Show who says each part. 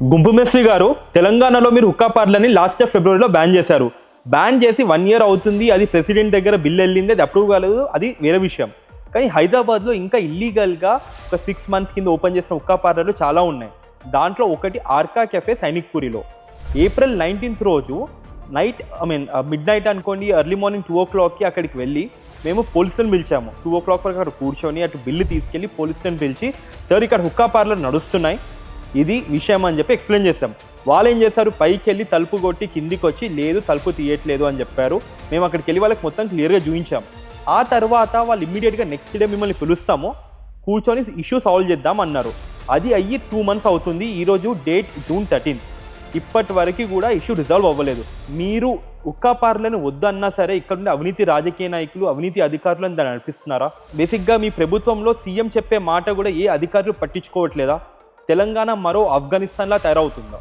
Speaker 1: గుంపు మెస్సీ గారు తెలంగాణలో మీరు హుక్కా పార్లని లాస్ట్ ఆఫ్ ఫిబ్రవరిలో బ్యాన్ చేశారు. బ్యాన్ చేసి వన్ ఇయర్ అవుతుంది అది ప్రెసిడెంట్ దగ్గర బిల్ వెళ్ళింది అది అప్రూవ్ కాలేదు అది వేరే విషయం. కానీ హైదరాబాద్లో ఇంకా ఇల్లీగల్గా ఒక సిక్స్ మంత్స్ కింద ఓపెన్ చేసిన హుక్కా పార్లర్లు చాలా ఉన్నాయి. దాంట్లో ఒకటి ఆర్కా కెఫే సైనిక్పురిలో. ఏప్రిల్ నైన్టీన్త్ రోజు night I mean midnight అనుకోండి ఎర్లీ మార్నింగ్ టూ ఓ క్లాక్కి అక్కడికి వెళ్ళి మేము పోలీసులను పిలిచాము. టూ ఓ క్లాక్ వరకు అక్కడ కూర్చొని అటు బిల్లు తీసుకెళ్ళి పోలీసులను పిలిచి సార్ ఇక్కడ హుక్కా పార్లర్ నడుస్తున్నాయి ఇది విషయం అని చెప్పి ఎక్స్ప్లెయిన్ చేశాం. వాళ్ళు ఏం చేశారు? పైకి వెళ్ళి తలుపు కొట్టి కిందికి వచ్చి లేదు తలుపు తీయట్లేదు అని చెప్పారు. మేము అక్కడికి వెళ్ళి వాళ్ళకి మొత్తం క్లియర్గా చూపించాం. ఆ తర్వాత వాళ్ళు ఇమ్మీడియట్గా నెక్స్ట్ డే మిమ్మల్ని పిలుస్తాము. కూర్చొని ఇష్యూ సాల్వ్ చేద్దాం అన్నారు. అది అయ్యి టూ మంత్స్ అవుతుంది. ఈరోజు డేట్ జూన్ థర్టీన్ ఇప్పటి వరకు కూడా ఇష్యూ రిజాల్వ్ అవ్వలేదు. మీరు ఉక్కా పార్లను వద్దన్నా సరే ఇక్కడ అవినీతి రాజకీయ నాయకులు అవినీతి అధికారులను దాన్ని నడిపిస్తున్నారా? బేసిక్గా మీ ప్రభుత్వంలో సీఎం చెప్పే మాట కూడా ఏ అధికారులు పట్టించుకోవట్లేదా? తెలంగాణ మరో ఆఫ్ఘనిస్తాన్లా తయారవుతుందా?